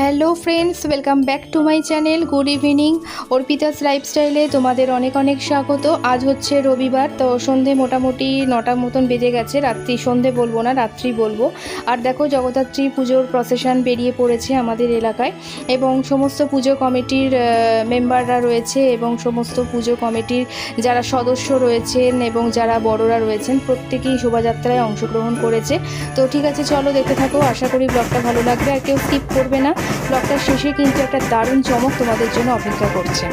Hello friends welcome back to my channel good evening Arpita's লাইফস্টাইলে তোমাদের অনেক অনেক স্বাগত। আজ হচ্ছে রবিবার, তো সন্ধে মোটামুটি নটার মতন বেজে গেছে। রাত্রি সন্ধে বলব না, রাত্রি বলব। আর দেখো, জগদ্ধাত্রী পুজোর প্রসেশন বেরিয়ে পড়েছে আমাদের এলাকায় এবং সমস্ত পুজো কমিটির মেম্বাররা রয়েছে এবং সমস্ত পুজো কমিটির যারা সদস্য রয়েছেন এবং যারা বড়রা রয়েছেন, প্রত্যেকেই শোভাযাত্রায় অংশগ্রহণ করেছে। তো ঠিক আছে, চলো দেখতে থাকো। আশা করি ব্লগটা ভালো লাগবে। আর কেউ স্কিপ করবে না। ব্লগটার শেষে কিন্তু একটা দারুণ চমক তোমাদের জন্য অপেক্ষা করছে।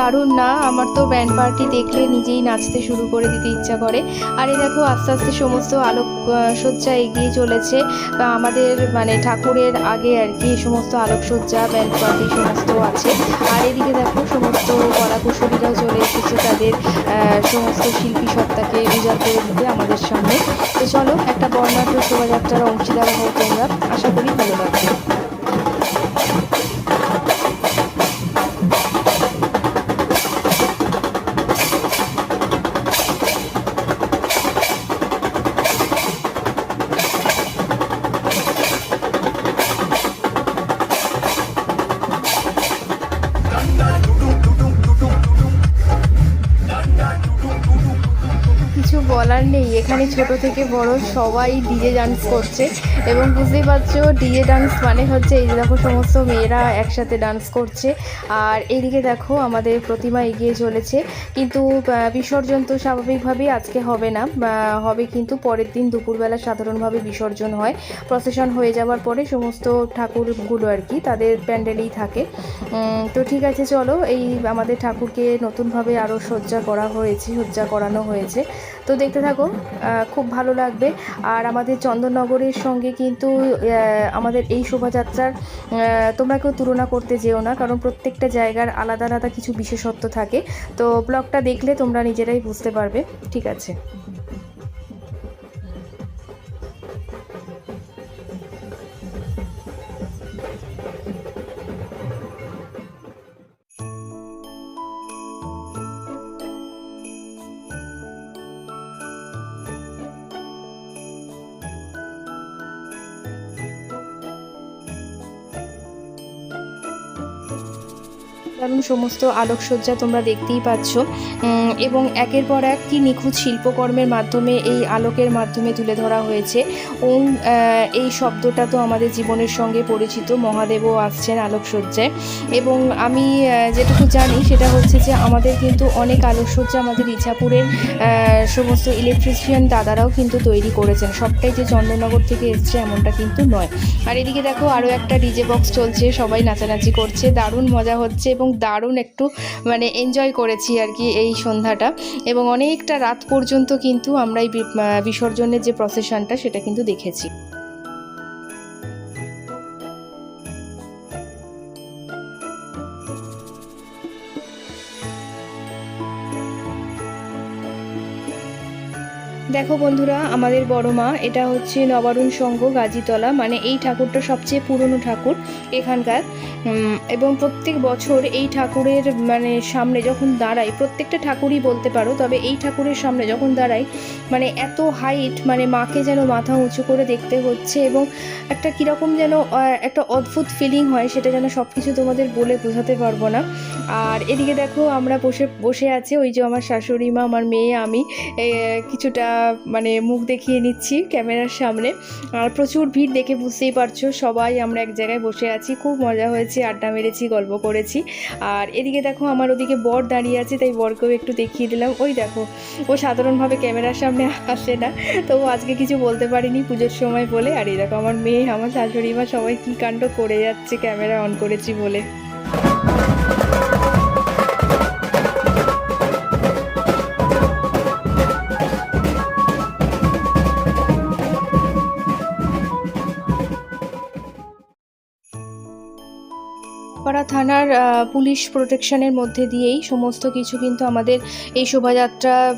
দারুণ না? আমার তো ব্যান্ড পার্টি দেখলে নিজেই নাচতে শুরু করে দিতে ইচ্ছা করে। আর এ দেখো, আস্তে আস্তে সমস্ত আলোক সজ্জা এগিয়ে চলেছে। আমাদের মানে ঠাকুরের আগে আর কি সমস্ত আলোকসজ্জা ব্যান্ড পার্টি সমস্ত আছে। আর এদিকে দেখো, সমস্ত কলাকুশলীরাও চলে এসেছে তাদের সমস্ত শিল্পী সত্তাকে উজাড় করে দিতে আমাদের সামনে। তো চলো, একটা বর্ণাঢ্য শোভাযাত্রার অংশীদার হও তোমরা। আশা করি ভালো লাগবে। এখানে ছোট থেকে বড় সবাই ডিজে ডান্স করছে এবং বুঝতেই পারছ ডিজে ডান্স মানে হচ্ছে এই দেখো সমস্ত মেয়েরা একসাথে ডান্স করছে। আর এইদিকে দেখো আমাদের প্রতিমা এগিয়ে চলেছে। কিন্তু বিসর্জন তো স্বাভাবিকভাবেই আজকে হবে না। হবে কিন্তু পরের দিন দুপুরবেলা সাধারণভাবে বিসর্জন হয়। প্রসেশন হয়ে যাওয়ার পরে সমস্ত ঠাকুরগুলো আর কি তাদের প্যান্ডেলেই থাকে। তো ঠিক আছে, চলো। এই আমাদের ঠাকুরকে নতুনভাবে আরও সজ্জা করা হয়েছে, সজ্জা করানো হয়েছে। তো দেখতে থাকো খুব ভালো লাগবে। আর আমাদের চন্দননগরের সঙ্গে কিন্তু আমাদের এই শোভাযাত্রার তোমরা কেউ তুলনা করতে যেও না। কারণ প্রত্যেকটা জায়গার আলাদা আলাদা কিছু বিশেষত্ব থাকে। তো ব্লগটা দেখলে তোমরা নিজেরাই বুঝতে পারবে। ঠিক আছে। দারুণ সমস্ত আলোকসজ্জা তোমরা দেখতেই পাচ্ছ। এবং একের পর এক কি নিখুঁত শিল্পকর্মের মাধ্যমে এই আলোকের মাধ্যমে তুলে ধরা হয়েছে। ওম এই শব্দটা তো আমাদের জীবনের সঙ্গে পরিচিত। মহাদেবও আসছেন আলোকসজ্জায়। এবং আমি যেটুকু জানি সেটা হচ্ছে যে আমাদের কিন্তু অনেক আলোকসজ্জা আমাদের ইছাপুরের সমস্ত ইলেকট্রিশিয়ান দাদারাও কিন্তু তৈরি করেছেন। সবটাই যে চন্দননগর থেকে এসছে এমনটা কিন্তু নয়। আর এদিকে দেখো আরও একটা ডিজে বক্স চলছে, সবাই নাচানাচি করছে, দারুণ মজা হচ্ছে এবং দারুণ একটু মানে এনজয় করেছি আর কি এই সন্ধ্যাটা। এবং অনেকটা রাত পর্যন্ত কিন্তু আমরা এই বিসর্জনের যে প্রসেশনটা সেটা কিন্তু দেখেছি। দেখো বন্ধুরা, আমাদের বড় মা, এটা হচ্ছে নবারুণ সংঘ, গাজীতলা মানে এই ঠাকুরটা সবচেয়ে পুরনো ঠাকুর এখানকার। এবং প্রত্যেক বছর এই ঠাকুরের মানে সামনে যখন দাঁড়াই প্রত্যেকটা ঠাকুরই বলতে পারো, তবে এই ঠাকুরের সামনে যখন দাঁড়াই মানে এত হাইট মানে মাকে যেন মাথা উঁচু করে দেখতে হচ্ছে এবং একটা কীরকম যেন একটা অদ্ভুত ফিলিং হয়, সেটা যেন সব কিছু তোমাদের বলে বোঝাতে পারব না। আর এদিকে দেখো, আমরা বসে বসে আছি, ওই যে আমার শাশুড়ি মা, আমার মেয়ে, আমি কিছুটা মানে মুখ দেখিয়ে নিচ্ছি ক্যামেরার সামনে। আর প্রচুর ভিড় দেখে বুঝতেই পারছ, সবাই আমরা এক জায়গায় বসে আছি, খুব মজা হয়েছে। আড্ডা মেরেছি, গল্প করেছি। আর এদিকে দেখো আমার ওদিকে বর দাঁড়িয়ে আছে, তাই বরকেও একটু দেখিয়ে দিলাম। ওই দেখো, ও সাধারণভাবে ক্যামেরার সামনে আসে না, তো ও আজকে কিছু বলতে পারিনি পুজোর সময় বলে। আর এই দেখো আমার মেয়ে, আমার শাশুড়ি মা সবাই কী কাণ্ড করে যাচ্ছে, ক্যামেরা অন করেছি বলে। বোকারা থানার পুলিশ প্রোটেকশনের মধ্যে দিয়েই সমস্ত কিছু কিন্তু আমাদের এই শোভাযাত্রা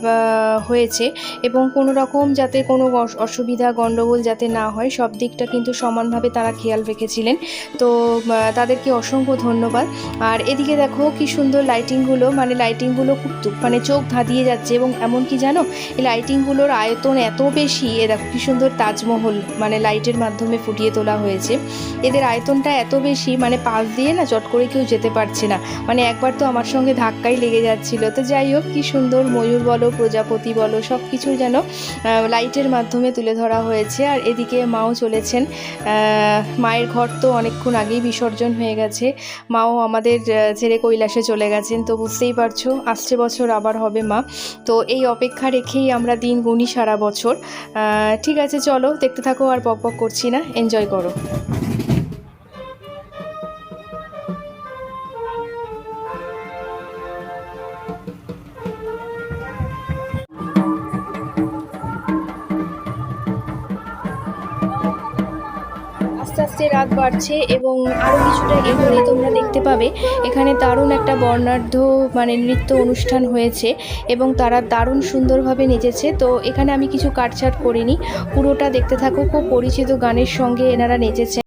হয়েছে। এবং কোনো রকম যাতে কোনো অস- অসুবিধা গণ্ডগোল যাতে না হয়, সব দিকটা কিন্তু সমানভাবে তারা খেয়াল রেখেছিলেন। তো তাদেরকে অসংখ্য ধন্যবাদ। আর এদিকে দেখো কি সুন্দর লাইটিংগুলো মানে লাইটিংগুলো খুব মানে চোখ ধাঁধিয়ে যাচ্ছে এবং এমন কি জানো, এই লাইটিংগুলোর আয়তন এত বেশি, এ দেখো কি সুন্দর তাজমহল মানে লাইটের মাধ্যমে ফুটিয়ে তোলা হয়েছে। এদের আয়তনটা এত বেশি মানে পাশ দিয়ে না চট করে কেউ যেতে পারছে না। মানে একবার তো আমার সঙ্গে ধাক্কাই লেগে যাচ্ছিল। তো যাই হোক, কী সুন্দর ময়ূর বলো, প্রজাপতি বলো সব কিছু যেন লাইটের মাধ্যমে তুলে ধরা হয়েছে। আর এদিকে মাও চলেছেন। মায়ের ঘর তো অনেকক্ষণ আগেই বিসর্জন হয়ে গেছে। মাও আমাদের ছেড়ে কৈলাসে চলে গেছেন। তো বুঝতেই পারছ, আসছে বছর, আবার হবে মা। তো এই অপেক্ষা রেখেই আমরা দিন গুনি সারা বছর। ঠিক আছে, চলো, দেখতে থাকো আর বক বক করছি না। এনজয় করো। রাত বাড়ছে এবং আরও কিছুটা এগোলে তোমরা দেখতে পাবে। এখানে দারুণ একটা বর্ণাঢ্য মানে নৃত্য অনুষ্ঠান হয়েছে এবং তারা দারুণ সুন্দরভাবে নেচেছে। তো এখানে আমি কিছু কাটছাট করিনি। পুরোটা দেখতে থাকো। খুব পরিচিত গানের সঙ্গে এনারা নেচেছে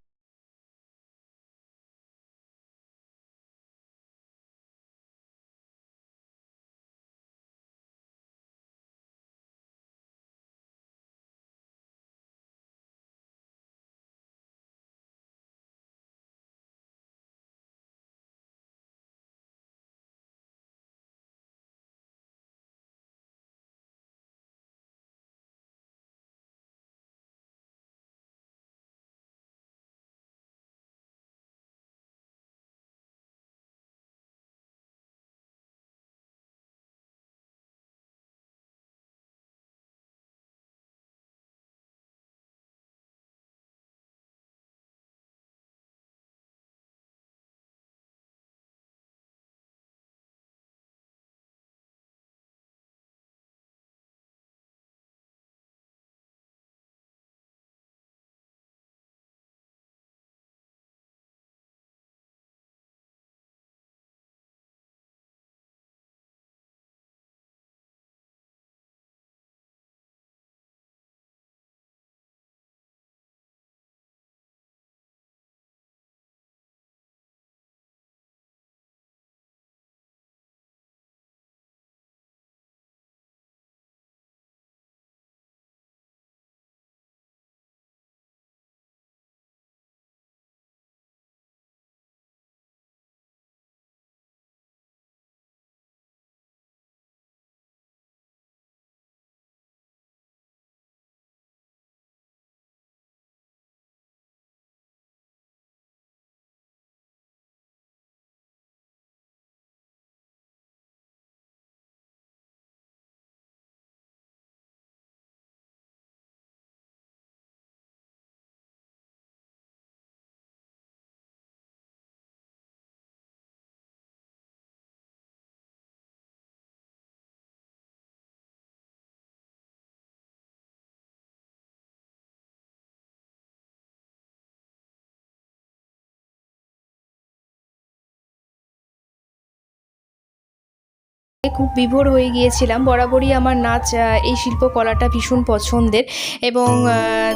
খুব বিভোর হয়ে গিয়েছিলাম। বরাবরই আমার নাচ এই শিল্পকলাটা ভীষণ পছন্দের এবং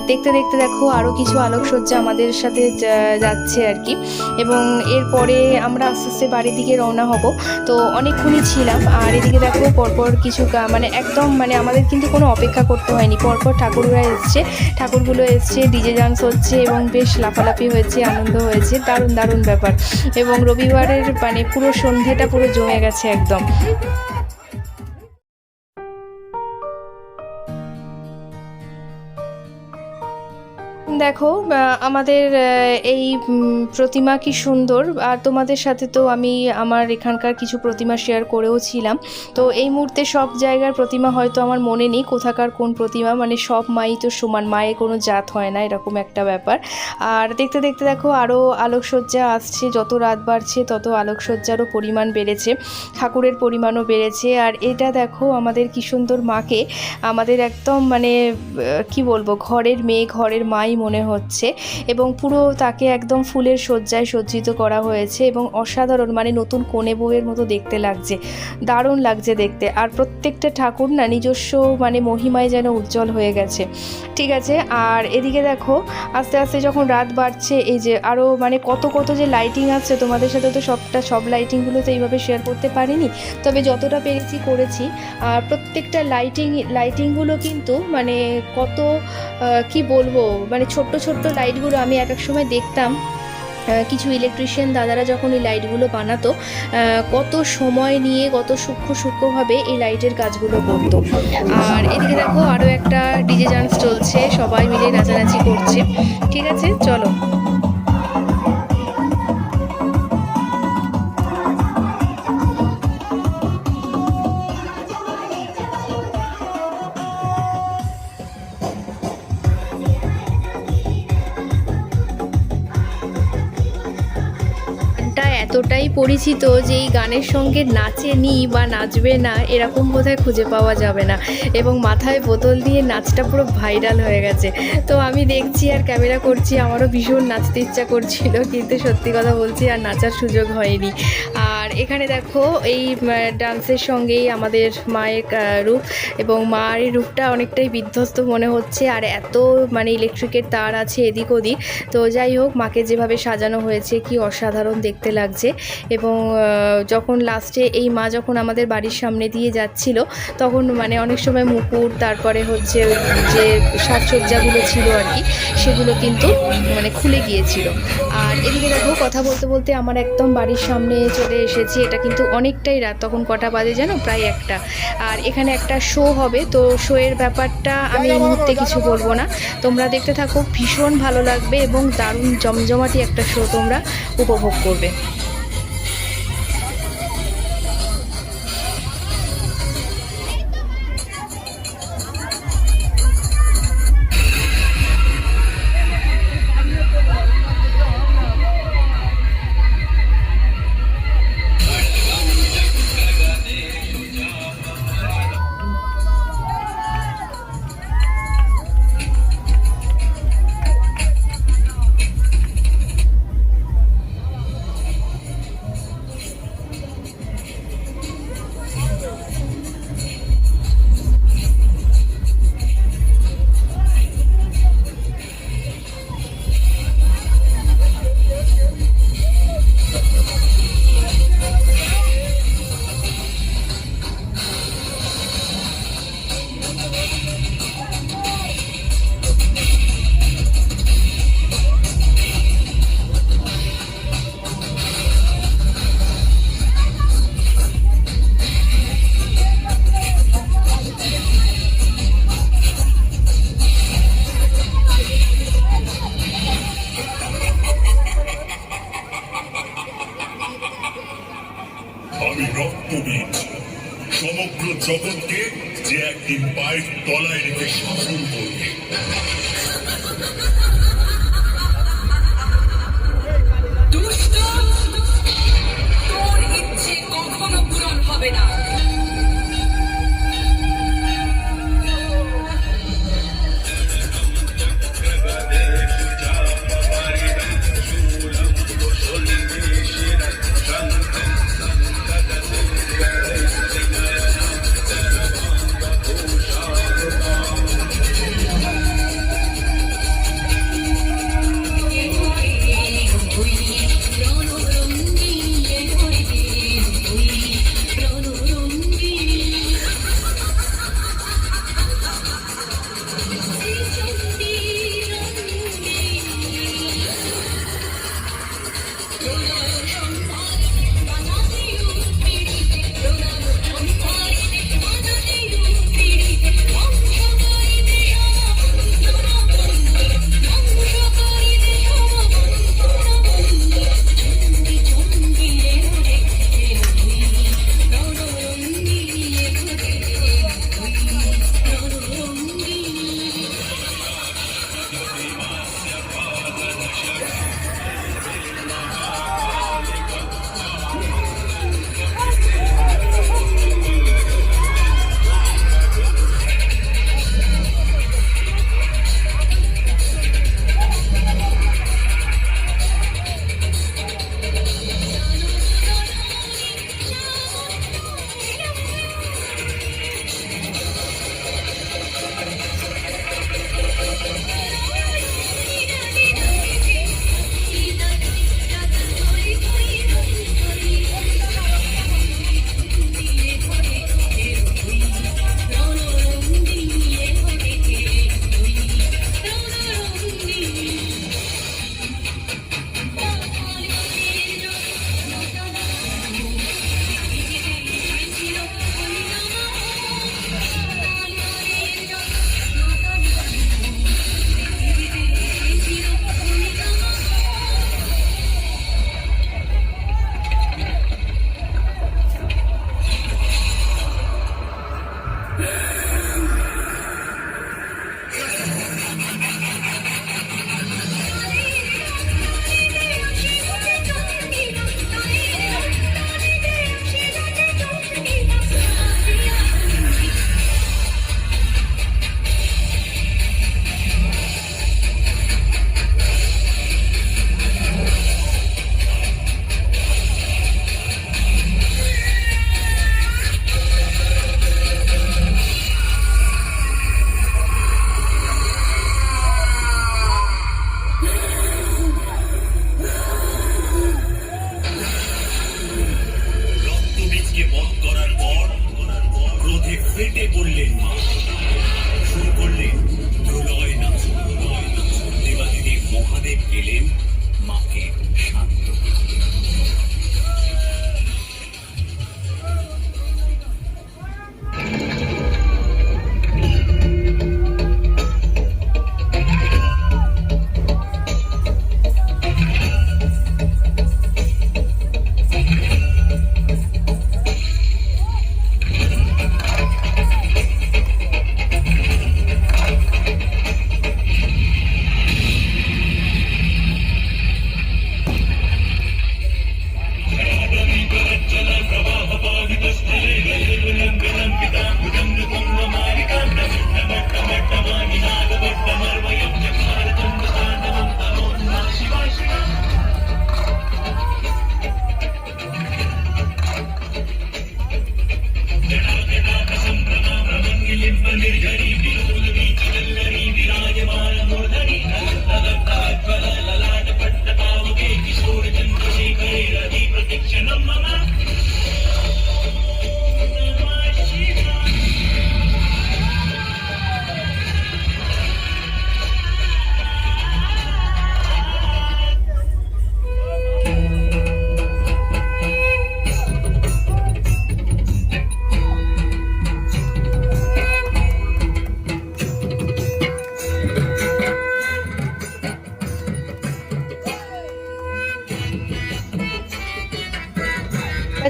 দেখতে দেখতে দেখো আরও কিছু আলোকসজ্জা আমাদের সাথে যাচ্ছে আর কি। এবং এরপরে আমরা আস্তে আস্তে বাড়ির দিকে রওনা হব। তো অনেকক্ষণই ছিলাম, আর এদিকে দেখো পরপর কিছু মানে একদম মানে আমাদের কিন্তু কোনো অপেক্ষা করতে হয়নি। পরপর ঠাকুররা এসছে, ঠাকুরগুলো এসছে, ডিজে ডান্স হচ্ছে এবং বেশ লাফালাফি হয়েছে, আনন্দ হয়েছে, দারুণ দারুণ ব্যাপার। এবং রবিবারের মানে পুরো সন্ধেটা পুরো জমে গেছে একদম। দেখো আমাদের এই প্রতিমা কি সুন্দর। আর তোমাদের সাথে তো আমি আমার এখানকার কিছু প্রতিমা শেয়ার করেও ছিলাম। তো এই মুহূর্তে সব জায়গার প্রতিমা হয়তো আমার মনে নেই, কোথাকার কোন প্রতিমা মানে সব মাই তো সমান মায়ে কোনো জাত হয় না, এরকম একটা ব্যাপার। আর দেখতে দেখতে দেখো আরও আলোকসজ্জা আসছে, যত রাত বাড়ছে তত আলোকসজ্জারও পরিমাণ বেড়েছে, ঠাকুরের পরিমাণও বেড়েছে। আর এটা দেখো, আমাদের কি সুন্দর মাকে, আমাদের একদম মানে কি বলব, ঘরের মেয়ে, ঘরের মাই মনে হচ্ছে এবং পুরো তাকে একদম ফুলের সজ্জায় সজ্জিত করা হয়েছে এবং অসাধারণ মানে নতুন কোণে বউয়ের মতো দেখতে লাগছে, দারুণ লাগছে দেখতে। আর প্রত্যেকটা ঠাকুর না নিজস্ব মানে মহিমায় যেন উজ্জ্বল হয়ে গেছে। ঠিক আছে? আর এদিকে দেখো, আস্তে আস্তে যখন রাত বাড়ছে, এই যে আরও মানে কত কত যে লাইটিং আছে, তোমাদের সাথে তো সবটা, সব লাইটিংগুলো তো এইভাবে শেয়ার করতে পারিনি, তবে যতটা পেরেছি করেছি। আর প্রত্যেকটা লাইটিং লাইটিংগুলো কিন্তু মানে কত কি বলব মানে ছোট্ট ছোট্ট লাইটগুলো আমি এক এক সময় দেখতাম। কিছু ইলেকট্রিশিয়ান দাদারা যখন এই লাইটগুলো বানাতো কত সময় নিয়ে কত সূক্ষ্ম সূক্ষ্মভাবে এই লাইটের কাজগুলো করতো। আর এদিকে দেখো আরও একটা ডিজে ডান্স চলছে, সবাই মিলে নাচানাচি করছে। ঠিক আছে? চলো। এতটাই পরিচিত যে এই গানের সঙ্গে নাচেনি বা নাচবে না, এরকম বোধহয় খুঁজে পাওয়া যাবে না। এবং মাথায় বোতল দিয়ে নাচটা পুরো ভাইরাল হয়ে গেছে। তো আমি দেখছি আর ক্যামেরা করছি, আমারও ভীষণ নাচতে ইচ্ছা করছিল, কিন্তু সত্যি কথা বলছি আর নাচার সুযোগ হয়নি। আর এখানে দেখো, এই ডান্সের সঙ্গেই আমাদের মায়ের রূপ এবং মায়ের রূপটা অনেকটাই বিধ্বস্ত মনে হচ্ছে। আর এত মানে ইলেকট্রিকের তার আছে এদিক ওদিক। তো যাই হোক, মাকে যেভাবে সাজানো হয়েছে, কি অসাধারণ দেখতে লাগছে এবং যখন লাস্টে এই মা যখন আমাদের বাড়ির সামনে দিয়ে যাচ্ছিল, তখন মানে অনেক সময় মুকুট, তারপরে হচ্ছে যে সাজসজ্জাগুলো ছিল আর কি, সেগুলো কিন্তু মানে খুলে গিয়েছিল। আর এদিকে দেখো, কথা বলতে বলতে আমার একদম বাড়ির সামনে চলে এসেছি। এটা কিন্তু অনেকটাই রাত, তখন কটা বাজে জানো? প্রায় একটা। আর এখানে একটা শো হবে, তো শোয়ের ব্যাপারটা আমি এই মুহূর্তে কিছু বলব না। তোমরা দেখতে থাকো, ভীষণ ভালো লাগবে এবং দারুণ জমজমাটি একটা শো তোমরা উপভোগ করবে।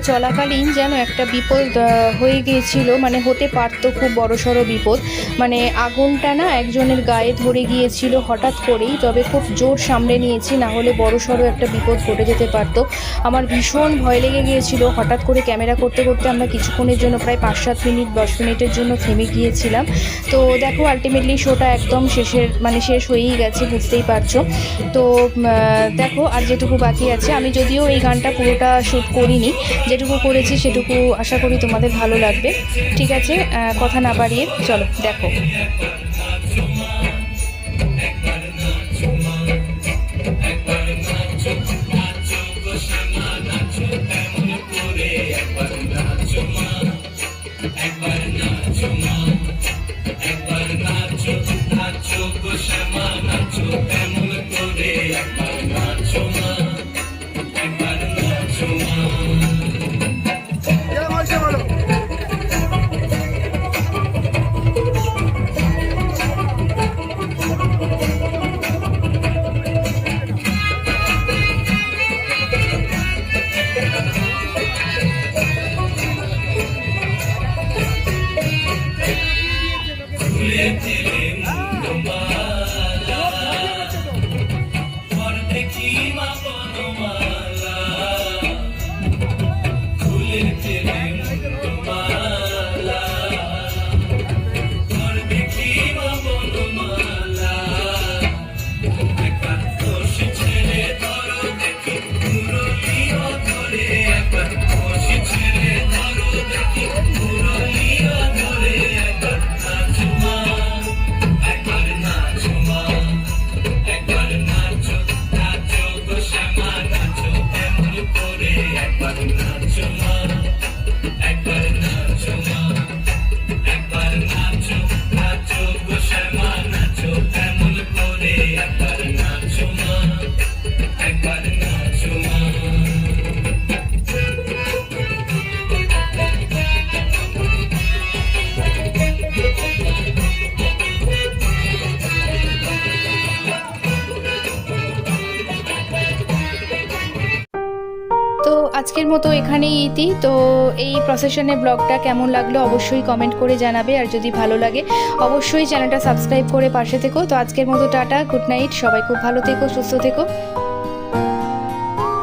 চলাকালীন যেন একটা বিপদ হয়ে গিয়েছিল। মানে হতে পারতো খুব বড়সড় বিপদ। মানে আগুনটা না একজনের গায়ে ধরে গিয়েছিল হঠাৎ করেই, তবে খুব জোর সামলে নিয়েছি, না হলে বড়সড় একটা বিপদ ঘটে যেতে পারতো। আমার ভীষণ ভয় লেগে গিয়েছিল। হঠাৎ করে ক্যামেরা করতে করতে আমরা কিছুক্ষণের জন্য প্রায় পাঁচ সাত মিনিট, দশ মিনিটের জন্য থেমে গিয়েছিলাম। তো দেখো আলটিমেটলি শোটা একদম শেষের মানে শেষ হয়েই গেছে, বুঝতেই পারছ। তো দেখো, আর যেটুকু বাকি আছে, আমি যদিও এই গানটা পুরোটা শ্যুট করিনি, যেটুকু করেছি সেটুকু আশা করি তোমাদের ভালো লাগবে। ঠিক আছে কথা না বাড়িয়ে চলো দেখো। এখানেই তো এই প্রসেশনের ব্লগটা কেমন লাগল অবশ্যই কমেন্ট করে জানাবে, আর যদি ভালো লাগে অবশ্যই চ্যানেলটা সাবস্ক্রাইব করে পাশে থেকো। তো আজকের মতো টাটা গুড নাইট সবাই খুব ভালো থেকো, সুস্থ থেকো।